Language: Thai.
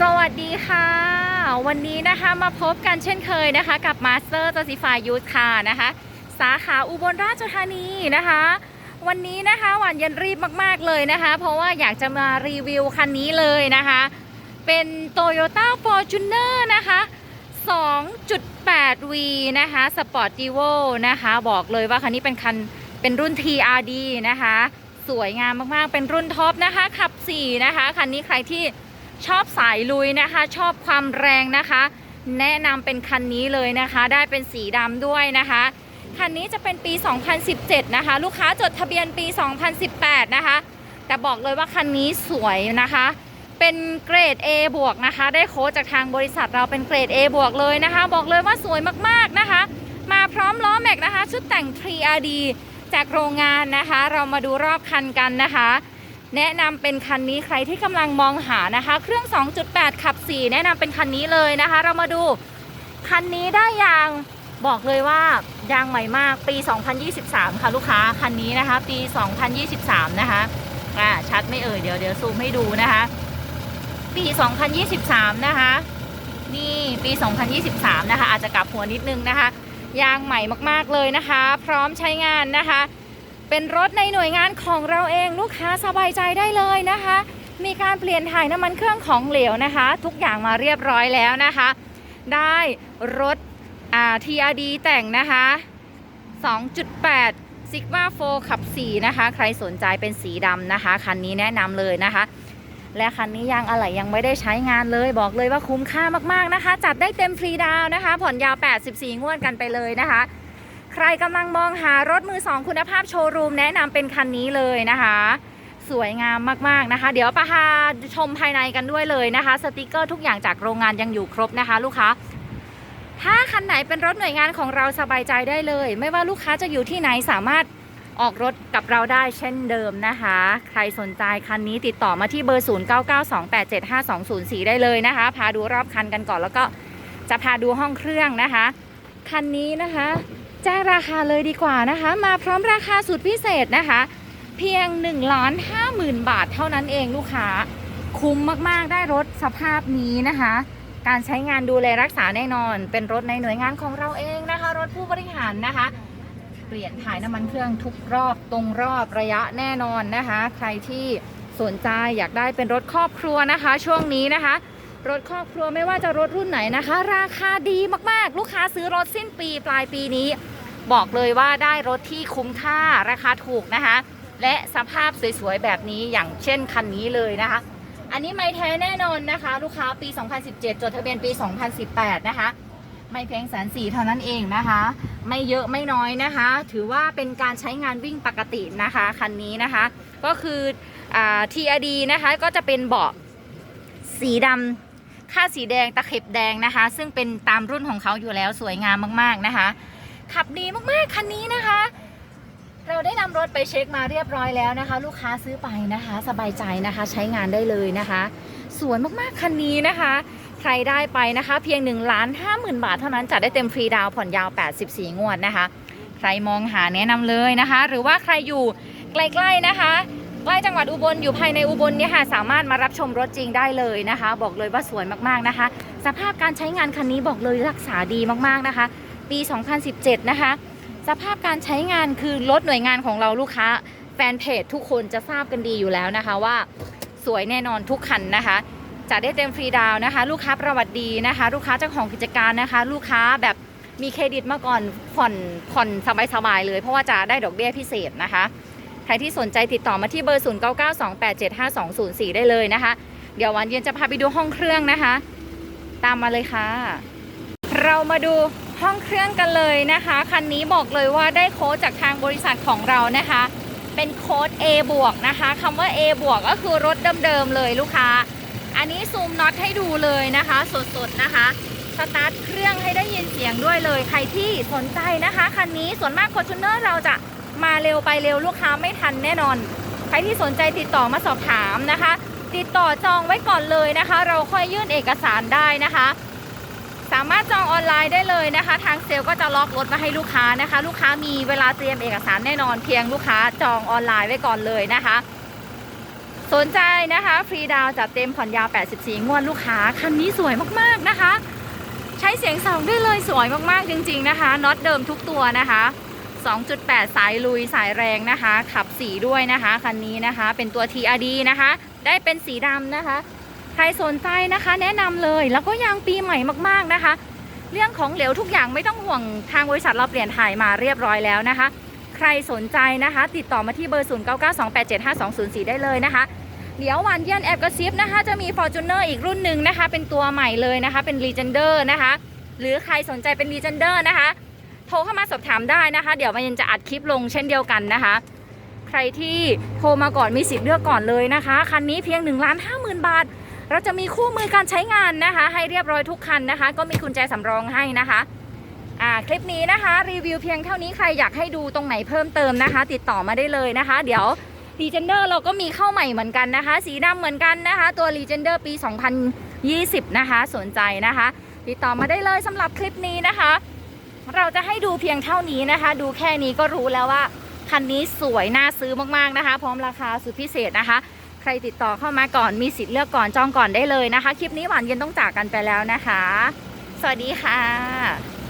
สวัสดีค่ะ วันนี้นะคะมาพบกันเช่นเคยนะคะ กับ Master จ u สิฟายยูทค่ะนะคะ สาขาอุบลราชธานีนะคะ วันนี้นะคะหวานเย็นรีบมาก ๆ เลยนะคะ เพราะว่าอยากจะมารีวิวคันนี้เลยนะคะ เป็น Toyota Fortuner นะคะ 2.8V นะคะ Sport Evo นะคะ บอกเลยว่าคันนี้เป็นคันเป็นรุ่น TRD นะคะ สวยงามมากๆ เป็นรุ่นท็อปนะคะ ขับ 4 นะคะ คันนี้ใครที่ ชอบสายลุยนะคะ ชอบความแรงนะคะ แนะนำเป็นคันนี้เลยนะคะ ได้เป็นสีดำด้วยนะคะ คันนี้จะเป็นปี 2017 นะคะ ลูกค้าจดทะเบียนปี 2018 นะคะ แต่บอกเลยว่าคันนี้สวยนะคะ เป็นเกรด A บวกนะคะ ได้โค้ดจากทางบริษัทเราเป็นเกรด A บวกเลยนะคะ บอกเลยว่าสวยมากๆนะคะ มาพร้อมล้อแม็กนะคะ ชุดแต่ง 3RD จากโรงงานนะคะ เรามาดูรอบคันกันนะคะ แนะนำเป็นคันนี้ใครที่กำลังมองหานะคะ เครื่อง 2.8 ขับ 4 แนะนำเป็นคันนี้เลยนะคะ เรามาดูคันนี้ได้ยางบอกเลยว่ายางใหม่มากปี 2023 ค่ะลูกค้าคันนี้นะคะ ปี 2023 นะคะอ่าชัดไม่เอ่ยเดี๋ยวเดี๋ยวซูมให้ดูนะคะ ปี 2023 นะคะ นี่ปี 2023 นะคะ อาจจะกลับหัวนิดนึงนะคะ ยางใหม่มากๆเลยนะคะ พร้อมใช้งานนะคะ เป็นรถในหน่วยงานของเราเองลูกค้าสบายใจได้เลยนะคะ มีการเปลี่ยนถ่ายน้ำมันเครื่องของเหลวนะคะ ทุกอย่างมาเรียบร้อยแล้วนะคะ ได้รถอ่า TRD แต่งนะคะ 2.8 Sigma 4ขับ 4 นะคะ ใครสนใจเป็นสีดำนะคะ คันนี้แนะนำเลยนะคะ และคันนี้ยางอะไหล่ยังไม่ได้ใช้งานเลย บอกเลยว่าคุ้มค่ามากๆนะคะ จัดได้เต็มฟรีดาวน์นะคะ ผ่อนยาว 84 งวดกันไปเลยนะคะ ใครกำลังมองหารถมือสองคุณภาพโชว์รูมแนะนำเป็นคันนี้เลยนะคะ สวยงามมากๆนะคะ เดี๋ยวปะพาชมภายในกันด้วยเลยนะคะ สติกเกอร์ทุกอย่างจากโรงงานยังอยู่ครบนะคะ ลูกค้า ถ้าคันไหนเป็นรถหน่วยงานของเราสบายใจได้เลย ไม่ว่าลูกค้าจะอยู่ที่ไหนสามารถออกรถกับเราได้เช่นเดิมนะคะ ใครสนใจคันนี้ติดต่อมาที่เบอร์ 0992875204 ได้เลยนะคะ พาดูรอบคันกันก่อนแล้วก็จะพาดูห้องเครื่องนะคะ คันนี้นะคะ แจ้งราคาเลยดีกว่านะคะ มาพร้อมราคาสุดพิเศษนะคะ เพียง1ล้าน5หมื่นบาทเท่านั้นเองลูกค้า คุ้มมากๆได้รถสภาพนี้นะคะ การใช้งานดูแลรักษาแน่นอน เป็นรถในหน่วยงานของเราเองนะคะ รถผู้บริหารนะคะ เปลี่ยนถ่ายน้ำมันเครื่องทุกรอบตรงรอบระยะแน่นอนนะคะ ใครที่สนใจอยากได้เป็นรถครอบครัวนะคะ ช่วงนี้นะคะรถครอบครัวไม่ว่าจะรถรุ่นไหนนะคะ ราคาดีมากๆ ลูกค้าซื้อรถสิ้นปีปลายปีนี้ บอกเลยว่าได้รถที่คุ้มค่าราคาถูกนะคะ และสภาพสวยๆแบบนี้อย่างเช่นคันนี้เลยนะคะ อันนี้ไม่แท้แน่นอนนะคะ ลูกค้าปี 2017 จดทะเบียนปี 2018 นะคะ ไม่เพียงแสนสี่เท่านั้นเองนะคะ ไม่เยอะไม่น้อยนะคะ ถือว่าเป็นการใช้งานวิ่งปกตินะคะคันนี้นะคะ ก็คืออ่า TRD นะคะก็จะเป็นเบาะสีดำค่าสีแดงตะเข็บแดงนะคะ ซึ่งเป็นตามรุ่นของเขาอยู่แล้วสวยงามมากๆนะคะ ขับดีมากๆ คันนี้นะคะ เราได้นำรถไปเช็คมาเรียบร้อยแล้วนะคะ ลูกค้าซื้อไปนะคะ สบายใจนะคะ ใช้งานได้เลยนะคะ สวยมากๆ คันนี้นะคะ ใครได้ไปนะคะ เพียง1นึ่งล้านห้าหมื่นบาทเท่านั้นจัดได้เต็มฟรีดาวผ่อนยาว 84 งวดนะคะ ใครมองหาแนะนำเลยนะคะ หรือว่าใครอยู่ใกล้ๆนะคะใกล้จังหวัดอุบลอยู่ภายในอุบลเนี่ยค่ะสามารถมารับชมรถจริงได้เลยนะคะ บอกเลยว่าสวยมากๆนะคะ สภาพการใช้งานคันนี้บอกเลยรักษาดีมากๆนะคะ ปี 2017 นะคะ สภาพการใช้งานคือรถหน่วยงานของเราลูกค้า แฟนเพจทุกคนจะทราบกันดีอยู่แล้วนะคะว่าสวยแน่นอนทุกคันนะคะจะได้เต็มฟรีดาวนะคะ ลูกค้าประวัติดีนะคะ ลูกค้าเจ้าของกิจการนะคะ ลูกค้าแบบมีเครดิตมาก่อนผ่อนผ่อนสบายๆเลย เพราะว่าจะได้ดอกเบี้ยพิเศษนะคะ ใครที่สนใจติดต่อมาที่เบอร์ 0992875204 ได้เลยนะคะ เดี๋ยววันเย็นจะพาไปดูห้องเครื่องนะคะ ตามมาเลยค่ะ เรามาดู ห้องเครื่องกันเลยนะคะ คันนี้บอกเลยว่าได้โค้ดจากทางบริษัทของเรานะคะ เป็นโค้ด A บวกนะคะคำว่า A บวกก็คือรถเดิมๆเลยลูกค้า อันนี้ซูมน็อตให้ดูเลยนะคะ สดๆนะคะสตาร์ทเครื่องให้ได้ยินเสียงด้วยเลย ใครที่สนใจนะคะคันนี้ส่วนมากโคชูเนอร์เราจะมาเร็วไปเร็วลูกค้าไม่ทันแน่นอน ใครที่สนใจติดต่อมาสอบถามนะคะ ติดต่อจองไว้ก่อนเลยนะคะ เราค่อยยื่นเอกสารได้นะคะ สามารถจองออนไลน์ได้เลยนะคะ ทางเซลล์ก็จะล็อกรถมาให้ลูกค้านะคะ ลูกค้ามีเวลาเตรียมเอกสารแน่นอนเพียงลูกค้าจองออนไลน์ไว้ก่อนเลยนะคะ สนใจนะคะฟรีดาวจัดเต็มผ่อนยาว 84 งวดลูกค้าคันนี้สวยมากๆนะคะ ใช้เสียงสองได้เลยสวยมากๆจริง ๆนะคะน็อตเดิมทุกตัวนะคะ 2.8 สายลุยสายแรงนะคะ ขับสีด้วยนะคะคันนี้นะคะ เป็นตัว TRD นะคะ ได้เป็นสีดำนะคะ ใครสนใจนะคะ แนะนำเลยแล้วก็ยางปีใหม่มากๆนะคะ เรื่องของเหลวทุกอย่างไม่ต้องห่วงทางบริษัทเราเปลี่ยนถ่ายมาเรียบร้อยแล้วนะคะ ใครสนใจนะคะ ติดต่อมาที่เบอร์ 0 9 9 2 8 7 5 2 0 4 ได้เลยนะคะเดี๋ยววานเย็นแอบกระซิบนะคะ จะมี Fortuner อีกรุ่นหนึ่งนะคะ เป็นตัวใหม่เลยนะคะ เป็น Legender นะคะ หรือใครสนใจเป็น Legender นะคะ โทรเข้ามาสอบถามได้นะคะ เดี๋ยวมันยังจะอัดคลิปลงเช่นเดียวกันนะคะ ใครที่โทรมาก่อนมีสิทธิ์เลือกก่อนเลยนะคะ คันนี้เพียง1นึ่งล้านห้าหมื่นบาท เราจะมีคู่มือการใช้งานนะคะ ให้เรียบร้อยทุกคันนะคะ ก็มีกุญแจสำรองให้นะคะอ่าคลิปนี้นะคะรีวิวเพียงเท่านี้ใครอยากให้ดูตรงไหนเพิ่มเติมนะคะ ติดต่อมาได้เลยนะคะ เดี๋ยว r e g e n d e r เราก็มีเข้าใหม่เหมือนกันนะคะ สีดำเหมือนกันนะคะ ตัว r e g e n d e r ปี 2020 นะคะ สนใจนะคะ ติดต่อมาได้เลยสำหรับคลิปนี้นะคะ เราจะให้ดูเพียงเท่านี้นะคะ ดูแค่นี้ก็รู้แล้วว่าคันนี้สวยน่าซื้อมากๆนะคะ พร้อมราคาสุดพิเศษนะคะ ใครติดต่อเข้ามาก่อนมีสิทธิ์เลือกก่อนจองก่อนได้เลยนะคะ คลิปนี้หวานเย็นต้องจากกันไปแล้วนะคะ สวัสดีค่ะ